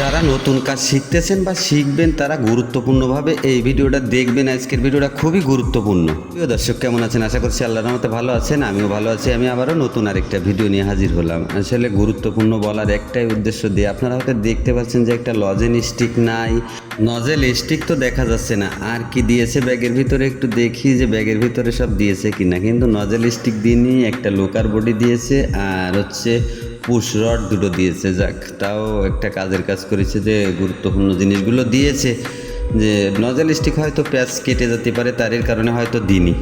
যারা নতুন কাজ শিখতেছেন বা শিখবেন, তারা গুরুত্বপূর্ণভাবে এই ভিডিওটা দেখবেন। আজকের ভিডিওটা খুবই গুরুত্বপূর্ণ। প্রিয় দর্শক, কেমন আছেন? আশা করছি আল্লাহর রহমতে ভালো আছেন, আমিও ভালো আছি। আমি আবারও নতুন আরেকটা ভিডিও নিয়ে হাজির হলাম। আসলে গুরুত্বপূর্ণ বলার একটাই উদ্দেশ্য দিয়ে আপনারা হয়তো দেখতে পাচ্ছেন যে একটা লজেন স্টিক নাই। নজেল স্টিক তো দেখা যাচ্ছে না। আর কি দিয়েছে ব্যাগের ভিতরে একটু দেখি যে ব্যাগের ভিতরে সব দিয়েছে কিনা। কিন্তু নজেল স্টিক দিয়ে একটা লোকার বডি দিয়েছে। আর হচ্ছে পুশ রড দুটো দিয়েছে, যাক, তাও একটা কাজের কাজ করেছে যে গুরুত্বপূর্ণ জিনিসগুলো দিয়েছে যে নজেল স্টিক হয়তো প্যাচ কেটে যেতে পারে, তারের কারণে হয়তো দিনই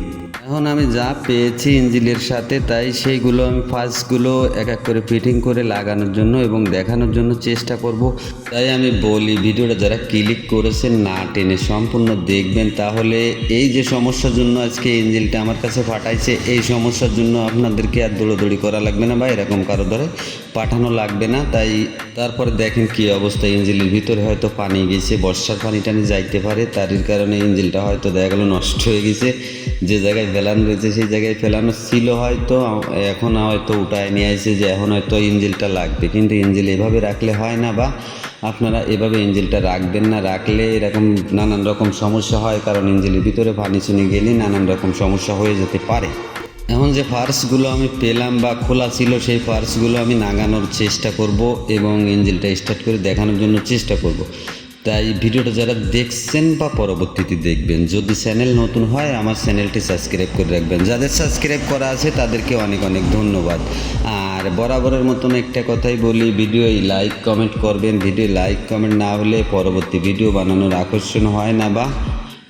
এখন আমি যা পেয়েছি ইঞ্জিলের সাথে, তাই সেইগুলো আমি ফার্স্টগুলো এক এক করে ফিটিং করে লাগানোর জন্য এবং দেখানোর জন্য চেষ্টা করব। তাই আমি বলি, ভিডিওটা যারা ক্লিক করেছেন না টেনে সম্পূর্ণ দেখবেন। তাহলে এই যে সমস্যার জন্য আজকে ইঞ্জিলটা আমার কাছে ফাটাইছে এই সমস্যার জন্য আপনাদেরকে আর দৌড়োদৌড়ি করা লাগবে না বা এরকম কারও ধরে পাঠানো লাগবে না, তাই তারপরে দেখেন কি অবস্থা ইঞ্জিলের ভিতরে হয়তো পানি গেছে, বর্ষার পানি টানি যাইতে পারে তার কারণে ইঞ্জিলটা হয়তো দেখা গেলো নষ্ট হয়ে গেছে। যে জায়গায় ফেলানো রয়েছে, সেই জায়গায় ফেলানো ছিল হয়তো, এখন হয়তো উঠায় নিয়ে আসছে যে এখন হয়তো ইঞ্জিলটা লাগবে। কিন্তু ইঞ্জিল এভাবে রাখলে হয় না বা আপনারা এভাবে ইঞ্জিলটা রাখবেন না, রাখলে এরকম নানান রকম সমস্যা হয়, কারণ ইঞ্জিলের ভিতরে পানি চুনি গেলে নানান রকম সমস্যা হয়ে যেতে পারে। এখন যে ফার্সগুলো আমি পেলাম বা খোলা ছিল, সেই ফার্সগুলো আমি নাগানোর চেষ্টা করব এবং ইঞ্জিনটা স্টার্ট করে দেখানোর জন্য চেষ্টা করব। তাই ভিডিওটা যারা দেখছেন বা পরবর্তীতে দেখবেন, যদি চ্যানেল নতুন হয়, আমার চ্যানেলটি সাবস্ক্রাইব করে রাখবেন। যাদের সাবস্ক্রাইব করা আছে, তাদেরকে অনেক অনেক ধন্যবাদ। আর বরাবরের মতন একটা কথাই বলি ভিডিও লাইক কমেন্ট করবেন। ভিডিও লাইক কমেন্ট না হলে পরবর্তী ভিডিও বানানোর আকর্ষণ হয় না বা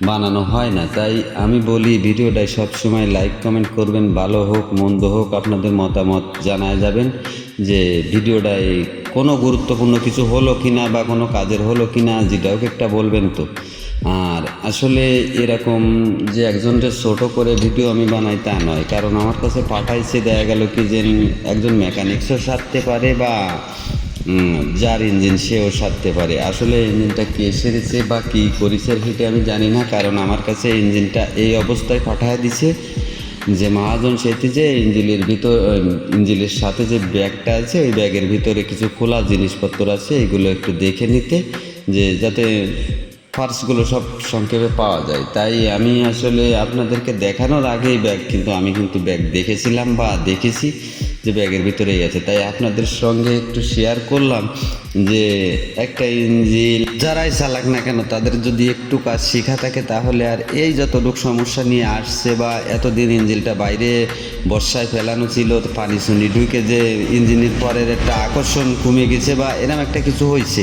বানানো হয় না। তাই আমি বলি ভিডিওটাই সবসময় লাইক কমেন্ট করবেন, ভালো হোক, মন্দ হোক, আপনাদের মতামত জানায় যাবেন যে ভিডিওটায় কোনো গুরুত্বপূর্ণ কিছু হলো কি না বা কোনো কাজের হলো কি না যেটাও একটা বলবেন তো। আর আসলে এরকম যে একজনকে ছোটো করে ভিডিও আমি বানাই তা নয়, কারণ আমার কাছে পাঠাইছে, দেখা গেল কি যে একজন মেকানিক্সও সারতে পারে বা যার ইঞ্জিন সেও সারতে পারে। আসলে ইঞ্জিনটা কে সেরেছে বা কী করেছে সেটা আমি জানি না, কারণ আমার কাছে ইঞ্জিনটা এই অবস্থায় পাঠায় দিছে যে, মহাজন সেটি যে ইঞ্জিনের ভিতর ইঞ্জিনের সাথে যে ব্যাগটা আছে, ওই ব্যাগের ভিতরে কিছু খোলা জিনিসপত্র আছে, এগুলো একটু দেখে নিতে যে, যাতে ফার্সগুলো সব সংক্ষেপে পাওয়া যায়। তাই আমি আসলে আপনাদেরকে দেখানোর আগেই ব্যাগ, কিন্তু আমি কিন্তু ব্যাগ দেখেছিলাম বা দেখেছি। যে ব্যাগের ভিতরেই আছে। তাই আপনাদের সঙ্গে একটু শেয়ার করলাম যে একটা ইঞ্জিন যারাই চালাক না কেন, তাদের যদি একটু কাজ শেখা থাকে তাহলে আর এই যত লোক সমস্যা নিয়ে আসছে বা এতদিন ইঞ্জিনটা বাইরে বর্ষায় ফেলানো ছিল পানি শুনি ঢুকে যে ইঞ্জিনের পরের একটা আকর্ষণ কমে গেছে বা এরকম একটা কিছু হয়েছে।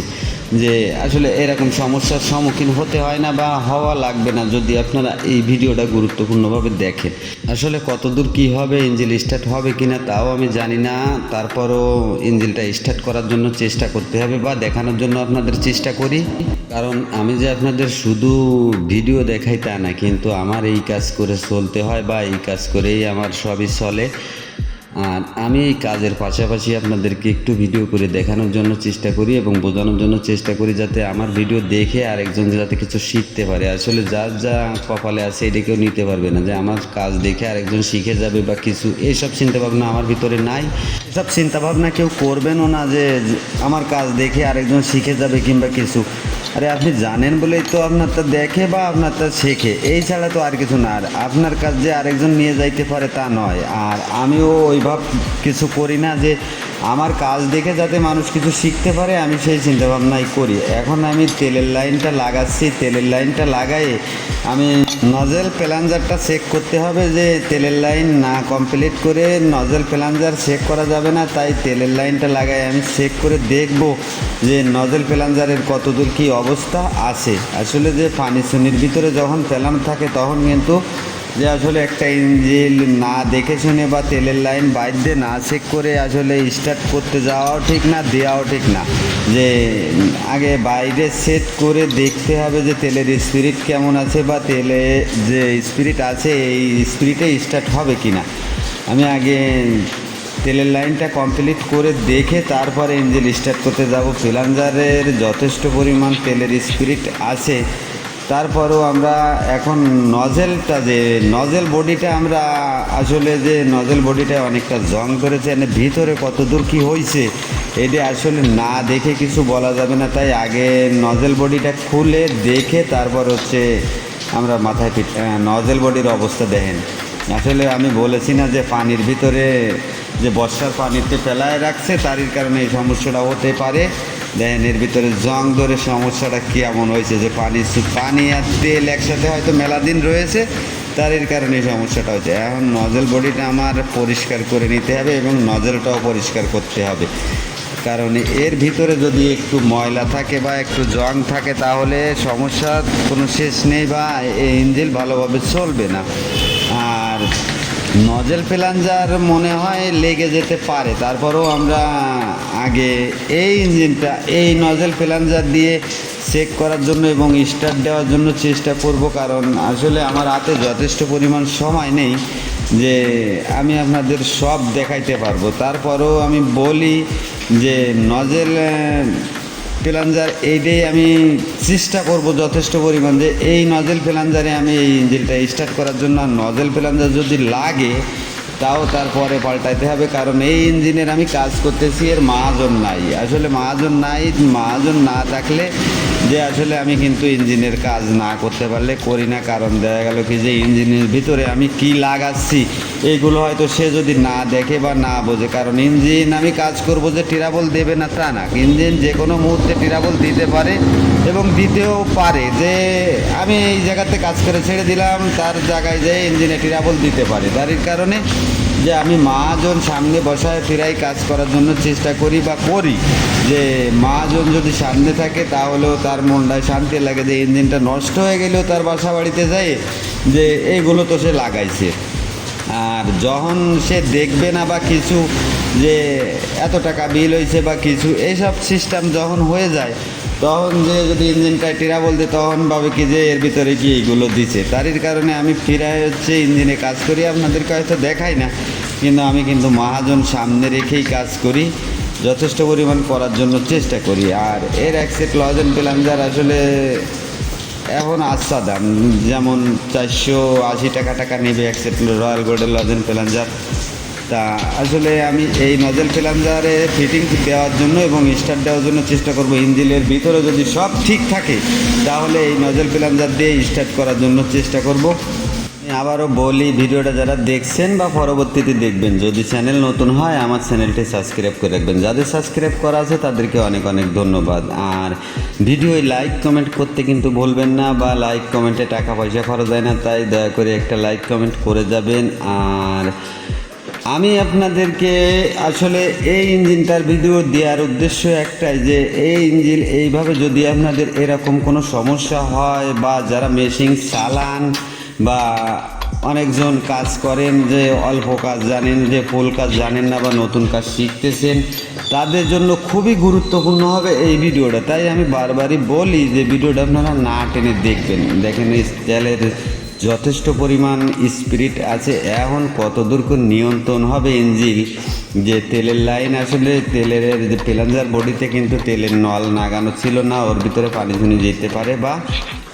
যে আসলে এরকম সমস্যার সম্মুখীন হতে হয় না বা হওয়া লাগবে না যদি আপনারা এই ভিডিওটা গুরুত্বপূর্ণভাবে দেখেন। আসলে কতদূর কি হবে ইঞ্জিন স্টার্ট হবে কি না তাও আমি জানি না। তারপরও ইঞ্জিনটা স্টার্ট করার জন্য চেষ্টা করতে হবে বা দেখানোর জন্য আপনাদের চেষ্টা করি। কারণ আমি যে আপনাদের শুধু ভিডিও দেখাই তা না, কিন্তু আমার এই কাজ করে চলতে হয় বা এই কাজ করেই আমার সবই চলে। আর আমি এই কাজের পাশাপাশি আপনাদেরকে একটু ভিডিও করে দেখানোর জন্য চেষ্টা করি এবং বোঝানোর জন্য চেষ্টা করি যাতে আমার ভিডিও দেখে আরেকজন যাতে কিছু শিখতে পারে। আসলে যার যা কপালে আছে, এটা কেউ নিতে পারবে না। যে আমার কাজ দেখে আরেকজন শিখে যাবে বা কিছু এইসব চিন্তাভাবনা আমার ভিতরে নাই। এসব চিন্তাভাবনা কেউ করবেনও না যে আমার কাজ দেখে আরেকজন শিখে যাবে কিংবা কিছু। আরে আপনি জানেন বলেই তো আপনারটা দেখে বা আপনারটা শেখে। এই ছাড়া তো আর কিছু না। আর আপনার কাজ যে আরেকজন নিয়ে যাইতে পারে তা নয়। আর আমিও ওইভাব কিছু করি না যে আমার কাজ দেখে যাতে মানুষ কিছু শিখতে পারে, আমি সেই চিন্তাভাবনাই করি। এখন আমি তেলের লাইনটা লাগাচ্ছি। তেলের লাইনটা লাগাই আমি নজেল প্যালাঞ্জারটা চেক করতে হবে যে তেলের লাইন না কমপ্লিট করে নজেল প্যালাঞ্জার চেক করা যাবে না। তাই তেলের লাইনটা লাগাই আমি চেক করে দেখব। যে নজেল প্যালাঞ্জারের কতদূর কী অবস্থা আছে? আসলে যে পানি সুনির ভিতরে যখন ফেলানো থাকে, তখন কিন্তু যে আসলে একটা ইঞ্জিন না দেখে শুনে বা তেলের লাইন বাইর দিয়ে না চেক করে আসলে স্টার্ট করতে যাওয়াও ঠিক না, দেওয়াও ঠিক না। যে আগে বাইরে সেট করে দেখতে হবে যে তেলের স্পিরিট কেমন আছে বা তেলে যে স্পিরিট আছে, এই স্পিরিটে স্টার্ট হবে কি না আমি আগে তেলের লাইনটা কমপ্লিট করে দেখে তারপরে ইঞ্জিন স্টার্ট করতে যাব। ফিলাঞ্জারের যথেষ্ট পরিমাণ তেলের স্পিরিট আছে। তারপরেও আমরা এখন নজেলটা যে নজেল বডিটা আমরা আসলে যে নজেল বডিটা অনেকটা জং ধরেছে মানে ভিতরে কত দূর কী হয়েছে এটা আসলে না দেখে কিছু বলা যাবে না। তাই আগে নজেল বডিটা খুলে দেখে তারপর হচ্ছে আমরা মাথায় নজেল বডির অবস্থা দেখেন। আসলে আমি বলেছি না যে পানির ভিতরে যে বর্ষার পানিতে ফেলায় রাখছে, তারই কারণে এই সমস্যাটা হতে পারে। দেখেন এর ভিতরে জং ধরে সমস্যাটা কেমন হয়েছে যে পানি পানি আর তেল একসাথে হয়তো মেলা দিন রয়েছে তার এর কারণে এই সমস্যাটা হচ্ছে এখন নজেল বডিটা আমার পরিষ্কার করে নিতে হবে এবং নজলটাও পরিষ্কার করতে হবে। কারণ এর ভিতরে যদি একটু ময়লা থাকে বা একটু জং থাকে, তাহলে সমস্যার কোনো শেষ নেই বা এই ইঞ্জিন ভালোভাবে চলবে না। নজেল প্লাঞ্জার মনে হয় লেগে যেতে পারে। তারপরেও আমরা আগে এই ইঞ্জিনটা, এই নজেল প্লাঞ্জার দিয়ে চেক করার জন্য এবং স্টার্ট দেওয়ার জন্য চেষ্টা করব। কারণ আসলে আমার হাতে যথেষ্ট পরিমাণ সময় নেই যে আমি আপনাদের সব দেখাইতে পারব। তারপরেও আমি বলি যে নজেল প্লাঞ্জার এইটাই আমি চেষ্টা করব যথেষ্ট পরিমাণ যে এই নজেল প্লাঞ্জারে আমি এই ইঞ্জিনটা স্টার্ট করার জন্য। নজেল প্লাঞ্জার যদি লাগে, তাও তারপরে পাল্টাইতে হবে। কারণ এই ইঞ্জিনের আমি কাজ করতেছি, এর মাহাজন নাই। আসলে মাহাজন নাই, মাহাজন না থাকলে যে আসলে আমি কিন্তু ইঞ্জিনের কাজ না করতে পারলে করি না। কারণ দেখা গেল কি যে ইঞ্জিনের ভিতরে আমি কি লাগাচ্ছি এইগুলো হয়তো সে যদি না দেখে বা না বোঝে। কারণ ইঞ্জিন আমি কাজ করব যে টিরাবল দেবে না তা না। ইঞ্জিন যে কোনো মুহূর্তে টিরাবল দিতে পারে এবং দিতেও পারে। যে আমি এই জায়গাতে কাজ করে ছেড়ে দিলাম, তার জায়গায় যে ইঞ্জিনে টিরাবল দিতে পারে। তারির কারণে যে আমি মহাজন সামনে বসায় ফিরাই কাজ করার জন্য চেষ্টা করি বা করি। যে মহাজন যদি সামনে থাকে, তাহলেও তার মনটায় শান্তি লাগে যে ইঞ্জিনটা নষ্ট হয়ে গেলেও তার বাসা বাড়িতে যায় যে এইগুলো তো সে লাগাইছে। আর যখন সে দেখবে না বা কিছু যে এত টাকা বিল হয়েছে বা কিছু, এইসব সিস্টেম যখন হয়ে যায়, তখন যে যদি ইঞ্জিনটা টিরা বলতে তখন ভাবে কি যে এর ভিতরে কি এইগুলো দিছে। তারই কারণে আমি ফিরায় হচ্ছে ইঞ্জিনে কাজ করি, আপনাদেরকে হয়তো দেখাই না, কিন্তু আমি কিন্তু মহাজন সামনে রেখেই কাজ করি, যথেষ্ট পরিমাণ করার জন্য চেষ্টা করি। আর এর এক সেট লজেন যার আসলে এখন আচ্ছা দাম যেমন চারশো আশি টাকা টাকা নেবে এক সেট রয়্যাল গোল্ডের লজেন প্লাঞ্জার তা আসলে আমি এই নজেল প্লাঞ্জারে ফিটিং দেওয়ার জন্য এবং স্টার্ট দেওয়ার জন্য চেষ্টা করব ইঞ্জিনের ভিতরে যদি সব ঠিক থাকে, তাহলে এই নজেল প্লাঞ্জার দিয়ে স্টার্ট করার জন্য চেষ্টা করব। আবারও বলি, ভিডিওটা যারা দেখছেন বা পরবর্তীতে দেখবেন, যদি চ্যানেল নতুন হয়, আমার চ্যানেলটি সাবস্ক্রাইব করে রাখবেন। যাদের সাবস্ক্রাইব করা আছে, তাদেরকে অনেক অনেক ধন্যবাদ। আর ভিডিও লাইক কমেন্ট করতে কিন্তু ভুলবেন না বা লাইক কমেন্টে টাকা পয়সা খরচ হয় না, তাই দয়া করে একটা লাইক কমেন্ট করে যাবেন। আর আমি আপনাদেরকে আসলে এই ইঞ্জিনটার ভিডিও দেওয়ার উদ্দেশ্য একটাই যে, এই ইঞ্জিন এইভাবে যদি আপনাদের এরকম কোনো সমস্যা হয় বা যারা মেশিন চালান বা অনেকজন কাজ করেন যে অল্প কাজ জানেন যে ফুল কাজ জানেন না বা নতুন কাজ শিখতেছেন তাদের জন্য খুবই গুরুত্বপূর্ণ হবে এই ভিডিওটা। তাই আমি বারবারই বলি যে ভিডিওটা আপনারা না টেনে দেখবেন। দেখেন এই তেলের যথেষ্ট পরিমাণ স্পিরিট আছে। এখন কত দূর করে নিয়ন্ত্রণ হবে ইঞ্জিন যে তেলের লাইন আসলে তেলের যে প্লাঞ্জার বডিতে কিন্তু তেলের নল নাগানো ছিল না, ওর ভিতরে পানি ঝুনি যেতে পারে বা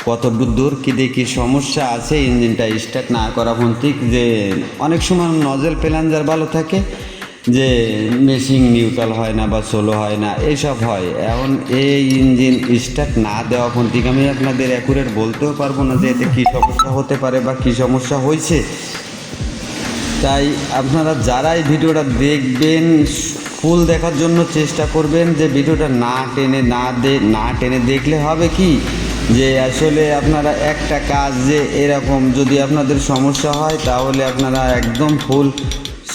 কত দূর কী দেখি সমস্যা আছে ইঞ্জিনটা স্টার্ট না করা পর্যন্ত, যে অনেক সময় নজেল প্লাঞ্জার ভালো থাকে যে মেশিন নিউট্রাল হয় না বা সোলো হয় না এইসব হয়। এখন এই ইঞ্জিন স্টার্ট না দেওয়া পর্যন্ত আমি আপনাদের অ্যাকুরেট বলতেও পারব না যে এতে কী সমস্যা হতে পারে বা কী সমস্যা হয়েছে। তাই আপনারা যারা এই ভিডিওটা দেখবেন ফুল দেখার জন্য চেষ্টা করবেন যে ভিডিওটা না টেনে না দে, না টেনে দেখলে হবে কি? যে আসলে আপনারা একটা কাজ যে এরকম যদি আপনাদের সমস্যা হয়, তাহলে আপনারা একদম ফুল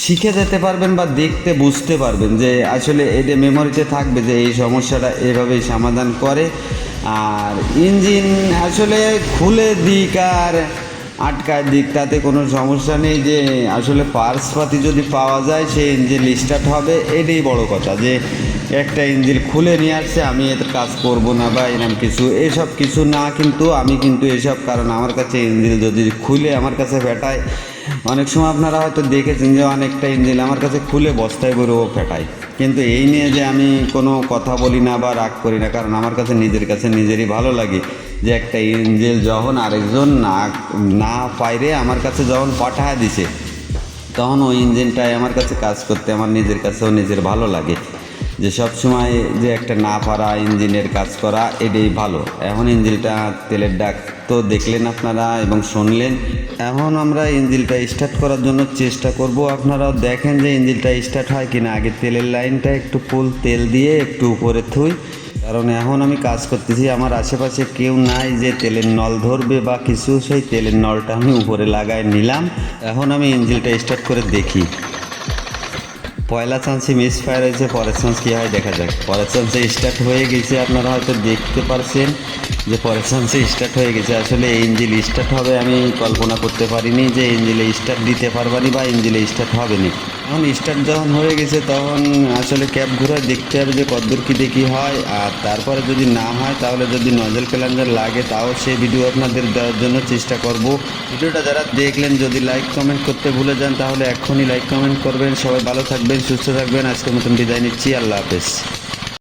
শিখে যেতে পারবেন বা দেখতে বুঝতে পারবেন যে আসলে এটা মেমোরিতে থাকবে যে এই সমস্যাটা এভাবেই সমাধান করে। আর ইঞ্জিন আসলে খুলে দিক আর আটকায় দিক, তাতে কোনো সমস্যা নেই যে আসলে পার্সপাতি যদি পাওয়া যায়, সেই ইঞ্জিন স্টার্ট হবে, এটাই বড় কথা যে একটা ইঞ্জিন খুলে নিয়ে আসছে, আমি এত কাজ করব না বা এরকম কিছু। এসব কিছু না, কিন্তু আমি কিন্তু এসব, কারণ আমার কাছে ইঞ্জিন যদি খুলে আমার কাছে ফেটায়, অনেক সময় আপনারা হয়তো দেখেছেন যে অনেকটা ইঞ্জিন আমার কাছে খুলে বস্তায় করে ও ফেটায়। কিন্তু এই নিয়ে যে আমি কোনো কথা বলি না বা রাগ করি না, কারণ আমার কাছে নিজের কাছে নিজেরই ভালো লাগে যে একটা ইঞ্জিন যখন আরেকজন না না পাইরে আমার কাছে যখন পাঠায় দিছে, তখন ওই ইঞ্জিনটাই আমার কাছে কাজ করতে, আমার নিজের কাছেও নিজের ভালো লাগে। যে সব সময় যে একটা না পারা ইঞ্জিনের কাজ করা, এটাই ভালো। এখন ইঞ্জিনটা তেলের ডাক তো দেখলেন আপনারা এবং শুনলেন। এখন আমরা ইঞ্জিনটা স্টার্ট করার জন্য চেষ্টা করব। আপনারাও দেখেন যে ইঞ্জিনটা স্টার্ট হয় কিনা। আগে তেলের লাইনটা একটু ফুল তেল দিয়ে একটু উপরে থুই। কারণ এখন আমি কাজ করতেছি, আমার আশেপাশে কেউ নাই যে তেলের নল ধরবে বা কিছু। সেই তেলের নলটা আমি উপরে লাগায় নিলাম। এখন আমি ইঞ্জিনটা স্টার্ট করে দেখি। পয়লা চান্সে মিস ফায়ার হয়েছে পরের চান্স কী হয় দেখা যাক। পরের চান্সে স্টার্ট হয়ে গেছে, আপনারা হয়তো দেখতে পারছেন যে পরের চান্সে স্টার্ট হয়ে গেছে। আসলে এঞ্জিল স্টার্ট হবে আমি কল্পনা করতে পারিনি যে ইঞ্জিলে স্টার্ট দিতে পারবানি বা ইঞ্জিলে স্টার্ট হবে না। এখন স্টার্ট যখন হয়ে গেছে তখন আসলে ক্যাব ঘুরে দেখতে হবে যে কদ্দূর কী দেখি হয়। আর তারপরে যদি না হয় তাহলে যদি নজল প্যালেঞ্জার লাগে তাও সেই ভিডিও আপনাদের দেওয়ার জন্য চেষ্টা করব। ভিডিওটা যারা দেখলেন যদি লাইক কমেন্ট করতে ভুলে যান তাহলে এখনই লাইক কমেন্ট করবেন। সবাই ভালো থাকবেন, সুস্থ থাকবেন। আজকের মতন বিদায় নিচ্ছি। আল্লাহ হাফেজ।